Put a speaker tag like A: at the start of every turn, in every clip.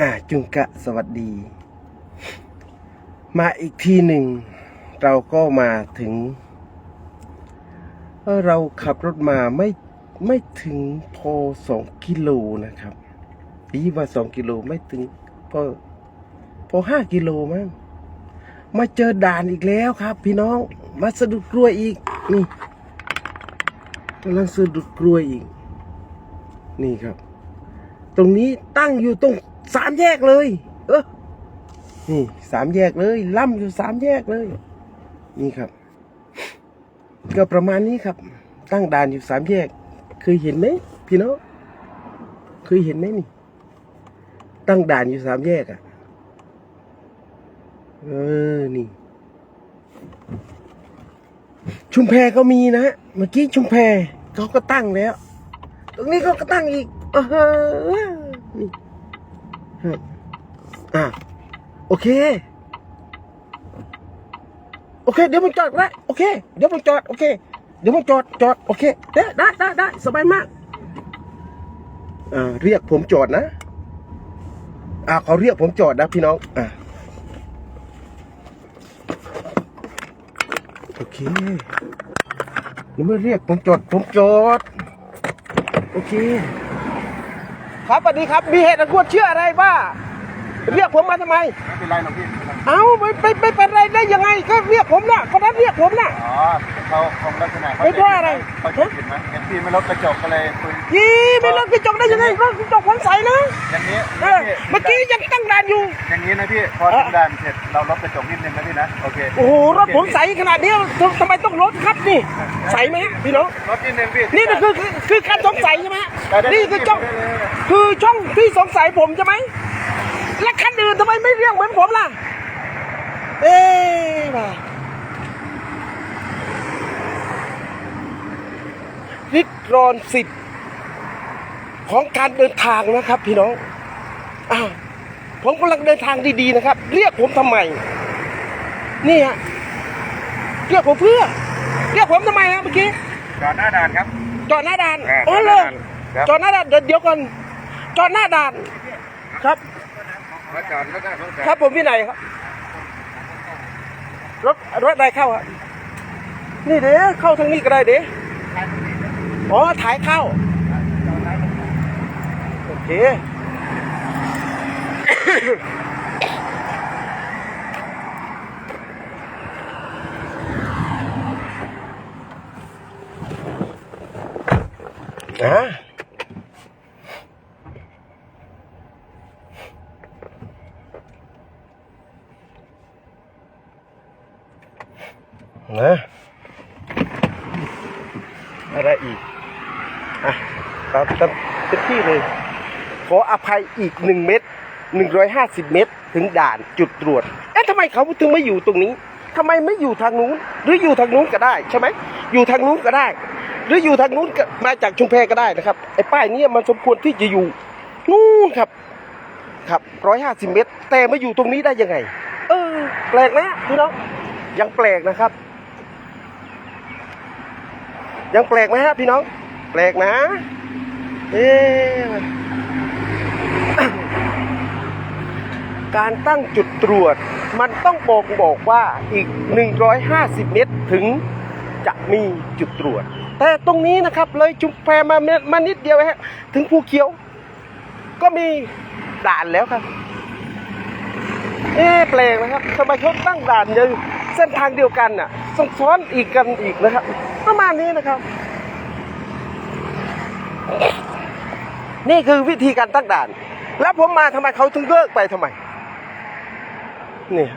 A: อ่าจุงกะสวัสดี มาอีกทีหนึ่ง เราก็มาถึง เราขับรถมาไม่ไม่ถึงพอสองกิโลนะครับยี่ว่าสองกิโลไม่ถึงพอพอห้ากิโลมั้งมาเจอด่านอีกแล้วครับ พี่น้อง มาสะดุดกล้วยอีก นี่กำลังสะดุดกล้วยอีก นี่ครับ ตรงนี้ตั้งอยู่ตรง สามแยกเลย เออนี่สามแยกเลย ล่ำอยู่สามแยกเลย นี่ครับ ก็ประมาณนี้ครับ ตั้งด่านอยู่สามแยก เคยเห็นไหมพี่น้องเคยเห็นไหมนี่ ตั้งด่านอยู่สามแยกอะ่ะ เออ นี่ ชุมแพก็มีนะเมื่อกี้ชุมแพเขาก็ตั้งแล้ว ตรงนี้เขาก็ตั้งอีกเออนี่ อะโอเค โอเค เดี๋ยวผมจอดก็ได้โอเค เดี๋ยวผมจอด โอเค เดี๋ยวผมจอด จอด โอเค ได้ได้ได้ได้สบายมากอ่าเรียกผมจอดนะ อ่าเขาเรียกผมจอดนะพี่น้อง อ่าโอเคนี่ไม่เรียกผมจอด ผมจอด โอเค ครับสวัสดีครับมีเหตุอันควรเชื่ออะไรบ้าเรียกผมมาทำไม
B: ไม่เป็นไรหรอกพี่ เป็นไร
A: เอ้าไม่ไม่ไม่เป็นไรได้ยังไงก็เรียกผมน่ะคนนั้นเรียกผมน่ะ
B: อ๋อเขาคงลักษณะเขา
A: ไม่เพราะอะไร
B: เขาจะผิดไหมเห็นพี่ไม่ลดกระจกก็เลยคุย
A: ยี่ไม่รถกระจกได้ยังไงรถกระจกผมใสนะ
B: อย่างนี้
A: เออเมื่อกี้ยังตั้งด่านอยู่
B: อย่างนี้นะพี่พอถึงด่านเสร็จเราลดกระจกนิดนึงนะพี่นะโอเค
A: โอ้โหรถผมใสขนาดนี้ทำทำไมต้องลดครับนี่ ใสไหมฮะพี่น้อง
B: ลดนิดนึงพี่
A: นี่คือคือคือการสงสัยใช่ไหมฮะนี่คือช่องคือช่องที่สงสัยผมใช่ไหมและคันอื่นทำไมไม่เรียกเหมือนผมล่ะ เอ๊ะว่ะ ริดรอนสิทธิ์ของการเดินทางนะครับ พี่น้องอ้าวผมกำลังเดินทางดีๆนะครับ เรียกผมทำไม นี่ฮะเรียกผมเพื่อ เรียกผมทำไมฮะเมื่อกี้
B: จอดหน้าด่านครับ
A: จอดหน้าด่าน
B: อ่า
A: โอ้เลย
B: ครับ
A: จอดหน้าด่านเดี๋ยวเดี๋ยวก่อนจอดหน้าด่าน ครับ
B: มาจอดแล้วก็รถ
A: ครับผมที่ไหนครับ รถรถอะไรเข้าอะนี่เด้เข้าทางนี้ก็ได้เด้ อ๋อถ่ายเข้า โอเคนะนะอะไรอีกะตามตามเต็มที่เลย ขออภัยอีกหนึ่งเม็ดหนึ่งร้อยห้าสิบเมตร ถึงด่านจุดตรวจเอ๊ะทำไมเขาถึงไม่อยู่ตรงนี้ทำไมไม่อยู่ทางนู้น หรืออยู่ทางนู้นก็ได้ใช่ไหมอยู่ทางนู้นก็ได้ หรืออยู่ทางนู้นมาจากชุมแพก็ได้นะครับไอ้ป้ายนี้มันสมควรที่จะอยู่นู่นครับ ครับร้อยห้าสิบเมตร แต่มาอยู่ตรงนี้ได้ยังไง เออ แปลกไหมพี่น้องยังแปลกนะครับ ยังแปลกไหมฮะพี่น้อง แปลกนะ เอ๊การตั้งจุดตรวจ มันต้องบอกบอกว่าอีก 150 เมตรถึงจะมีจุดตรวจ แต่ตรงนี้นะครับเลยจุมแพมาเมมานิดเดียวฮะถึงภูเขียว ก็มีด่านแล้วครับเอ๊แปลกนะครับทำไมเขาตั้งด่านยังเส้นทางเดียวกันน่ะซ้อนซ้อนอีกกันอีกนะครับ ประมาณนี้นะครับ นี่คือวิธีการตั้งด่าน แล้วผมมาทำไมเขาถึงเลิกไปทำไม นี่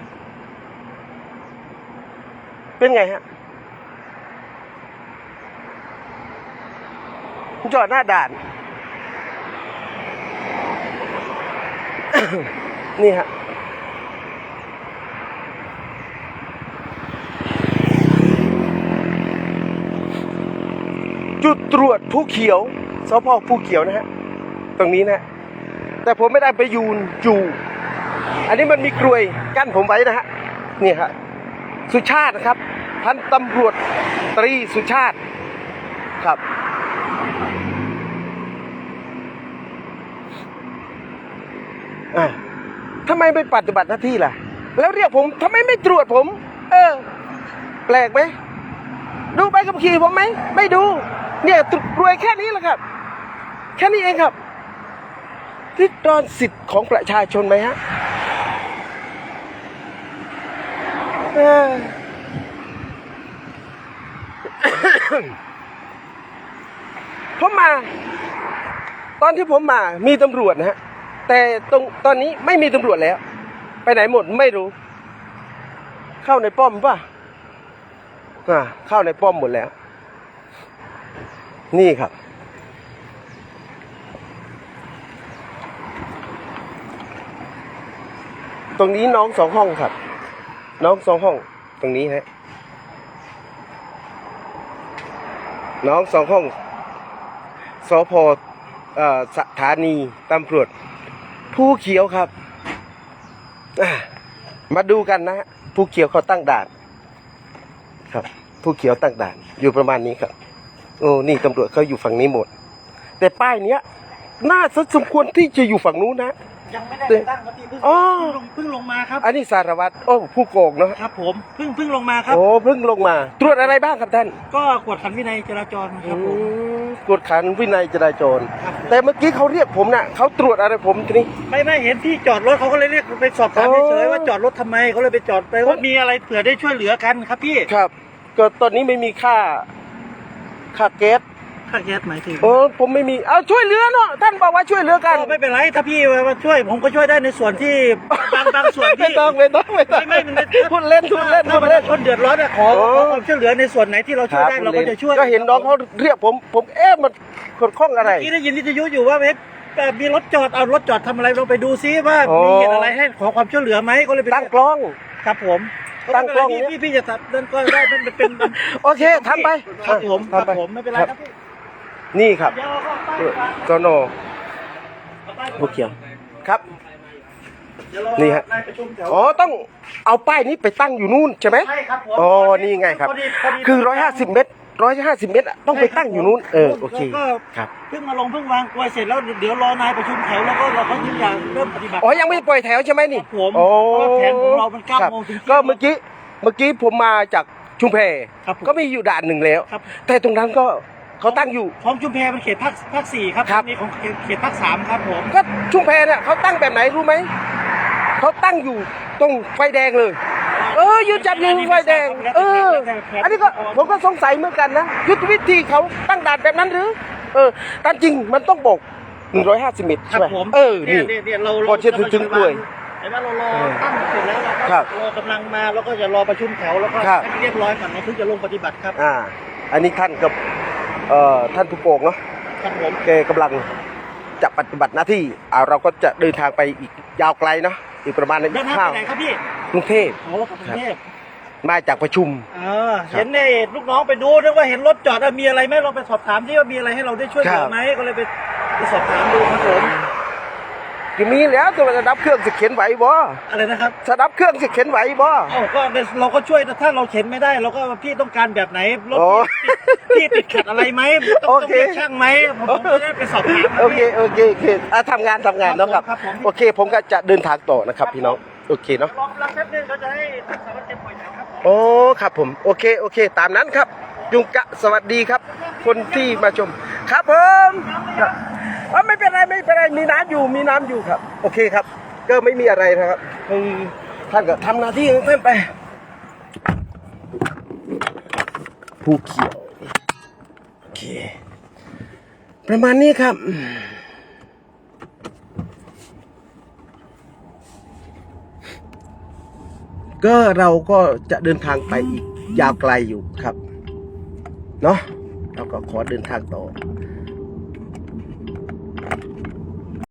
A: เป็นไงฮะจอดหน้าด่าน นี่ฮะจุดตรวจผู้เขียวสพผู้เขียวนะฮะ ตรงนี้นะ แต่ผมไม่ได้ไปยูนจูอันนี้มันมีกลวยกั้นผมไว้นะฮะนี่ฮะสุชาตินะครับ พันตำรวจตรีสุชาติครับออะทำไมไม่ปฏิบัติหน้าที่ล่ะ แล้วเรียกผมทำไมไม่ตรวจผม เออ แปลกไหม ดูใบขับขี่ผมไหม ไม่ดู เนี่ยรวยแค่นี้แหละครับ แค่นี้เองครับ ริดรอนสิทธิ์ของประชาชนไหมฮะผมมา ตอนที่ผมมามีตำรวจนะฮะ แต่ตรงตอนนี้ไม่มีตำรวจแล้ว ไปไหนหมดไม่รู้ เข้าในป้อมป่ะอ่าเข้าในป้อมหมดแล้ว นี่ครับ ตรงนี้น้องสองห้องครับ น้องสองห้อง ตรงนี้ฮะ น้องสองห้องสพอ่อสถานีตำรวจผู้เขียวครับ มาดูกันนะฮะผู้เขียวเขาตั้งด่าน ครับ ผู้เขียวตั้งด่าน อยู่ประมาณนี้ครับ โอ้นี่ตำรวจเขาอยู่ฝั่งนี้หมด แต่ป้ายเนี้ยน่าสมควรที่จะอยู่ฝั่งนู้นนะ
C: ยังไม่ได้ตั้งครับพี่เพิ่ง
A: อ๋อ
C: เพิ่งลงเพิ่งลงมาครับ
A: อันนี้สารวัตรโอ้ผู้โกงเนาะ
C: ครับผมเพิ่งเพิ่งลงมาครับ
A: โอ้เพิ่งลงมา ตรวจอะไรบ้างครับท่าน
C: ก็กวดขันวินัยจราจรครับผม
A: อืมกวดขันวินัยจราจร
C: ครับผม
A: แต่เมื่อกี้เขาเรียกผมน่ะเขาตรวจอะไรผมทีนี้
C: ไม่ไม่เห็นที่จอดรถเขาก็เลยเรียกไปสอบถาม
A: อ๋อ
C: เฉยๆว่าจอดรถทำไมเขาเลยไปจอดไปว่ามีอะไรเผื่อได้ช่วยเหลือกันครับพี่
A: ครับ ก็ตอนนี้ไม่มีค่า ค่าแก๊ส
C: ค่าแก๊สหมายถึง
A: โอ้ผมไม่มีเอาช่วยเหลือเนาะท่านบอกว่าช่วยเหลือกัน
C: ก็ไม่เป็นไรถ้าพี่มาช่วยผมก็ช่วยได้ในส่วนที่บางบางส่วน
A: ไม่
C: ที่
A: ต้องไม่ต้องไม่ต้อง
C: ไม่ไม่ไม่
A: พูดเล่นพูดเล่น
C: ถ้า
A: พูด
C: ประ
A: เล่
C: ชานชนเดือดร้อนอะขอ
A: โอ้
C: ขอความช่วยเหลือในส่วนไหนที่เราช่วยได้เราก็จะช่วย
A: ก็เห็นน้องเขาเรียกผมผมเอ๊ะมันขดข้องอะไร
C: เมื่อกี้ได้ยินวิทยุอยู่ว่าเว็บแบบมีรถจอดเอารถจอดทำอะไรเราไปดูซิว่า
A: อ๋อ
C: มีเหตุอะไรให้ขอความช่วยเหลือไหมก็เลยไป
A: ตั้งกล้อง
C: ครับผม
A: ตั้งกล้อง
C: พี่พี่พี่จะตัดเดินก็ได้มันเป็น
A: โอเคทำไป
C: ครับผมค
A: ทำ
C: รับ
A: ไป
C: ผมไม่เป็นไรครับพี่
A: นี่ครับ
C: เดี๋ยวเราก็ป้าย
A: โตโนผู้เขียวครับ
C: เดี๋ยวเรา
A: นี่ฮะ
C: ได้ประชุมแถว
A: อ๋อ ต้องเอาป้ายนี้ไปตั้งอยู่นู่นใช่ไหม
C: ใช่ครับผม
A: อ๋อ นี่ไงครับ
C: พอดีพดี
A: คือร้อยห้าสิบเมตรร้อยห้าสิบเมตรอะต้องไปตั้งอยู่นู้น เออ โอเค
C: แล้วก็
A: ครับ
C: เพิ่งมาลงเพิ่งวางกลวยเสร็จแล้วเดี๋ยวรอนายประชุมแถวแล้วก็เราก็ถึงอยากเริ่มปฏิบัติ
A: อ๋อ ยังไม่ปล่อยแถวใช่ไหมนี่
C: ครับผม
A: โอ้
C: เพราะว่าแผนของเรามันเก้า
A: ครับ
C: โมงถึงเที่ยง
A: ก็เมื่อกี้ เมื่อกี้ผมมาจากชุมแพ
C: ครับผม
A: ก็มีอยู่ด่านหนึ่งแล้ว
C: ครับ
A: แต่ตรงนั้นก็ เขาตั้งอยู่
C: ของชุมแพมันเขตภาคภาคสี่ครับ
A: ครับ
C: นี่ของเขตภาคสามครับผม
A: ก็ชุมแพเนี่ยเขาตั้งแบบไหนรู้ไหมเขาตั้งอยู่ตรงไฟแดงเลย เออยืนจับอยู่ไฟแดง เออ อันนี้ก็ผมก็สงสัยเหมือนกันนะยุทธวิธีเขาตั้งด่านแบบนั้นหรือ เออตามจริงมันต้องบอก 150เมตร
C: ค
A: ใช่
C: รับ
A: ไหม
C: ผม
A: เออนี่
C: เนี่ยเนี่ยเรา
A: พอเชื่อถึงถึงกล้วย
C: เห็นไหมเรารอตั้งเสร็จแล้วเราก็
A: ครับ
C: รอกำลังมาแล้วก็จะรอประชุมแถวแล้วก็
A: ครับ
C: ให้เรียบร้อยก่อนเราถึงจะลงปฏิบัติครับ
A: อ่า อันนี้ท่านกับ เอ่อท่านผู้โกงเนาะ
C: ครับผม
A: แกกำลังจะปฏิบัติหน้าที่อ่าเราก็จะเดินทางไปอีกยาวไกลเนาะอีกประมาณ
C: เดินทาง
A: ข้า
C: ไปไหนครับพี่
A: กรุงเทพ
C: โอ้กรุงเทพ
A: มาจากประชุม
C: เออเห็นในลูกน้องไปดูนึกว่าเห็นรถจอดแล้วมีอะไรไหมเราไปสอบถามที่ว่ามีอะไรให้เราได้ช่วยเหลื
A: ค
C: อ
A: รับ
C: ไหมก็เลยไปไปสอบถามดูครับผม
A: จะมีแล้วแต่ว่าจะดับเครื่องสิเข็นไหวบ่
C: อะไรนะครับ
A: จะดับเครื่องสิเข็นไหวบ่
C: เอ้าก็เราก็ช่วยถ้าเราเข็นไม่ได้ เราก็พี่ต้องการแบบไหนรถ
A: โอ้
C: พี่ติดขัดอะไรไหมต้อง
A: โอ
C: ต้อง
A: เค
C: เรียกช่างไหมผมผมจะได้ไปสอบถามนะ
A: โอเค
C: พี่
A: โอเคโอเคอะทำงานทำงานเนาะครับ
C: ครับผม
A: โอเค ผมก็จะเดินทางต่อนะครับพี่น้องโอเคเนาะ
C: รอรับแป๊บนึงเขาจะให้ท่านสารวัตรเต็มปล่อยแถวครับผม
A: โอ้ครับผมโอเคโอเค ตามนั้นครับ ยุงกะสวัสดีครับ คนที่มาชม ครับผม ครับอะไม่เป็นไรไม่เป็นไรมีน้ำอยู่มีน้ำอยู่ครับ โอเคครับ ก็ไม่มีอะไรนะครับคือท่านก็ทำหน้าที่ของท่านไปผู้เขียวโอเค ประมาณนี้ครับก็เราก็จะเดินทางไปอีกยาวไกลอยู่ครับ เนาะเราก็ขอเดินทางต่อ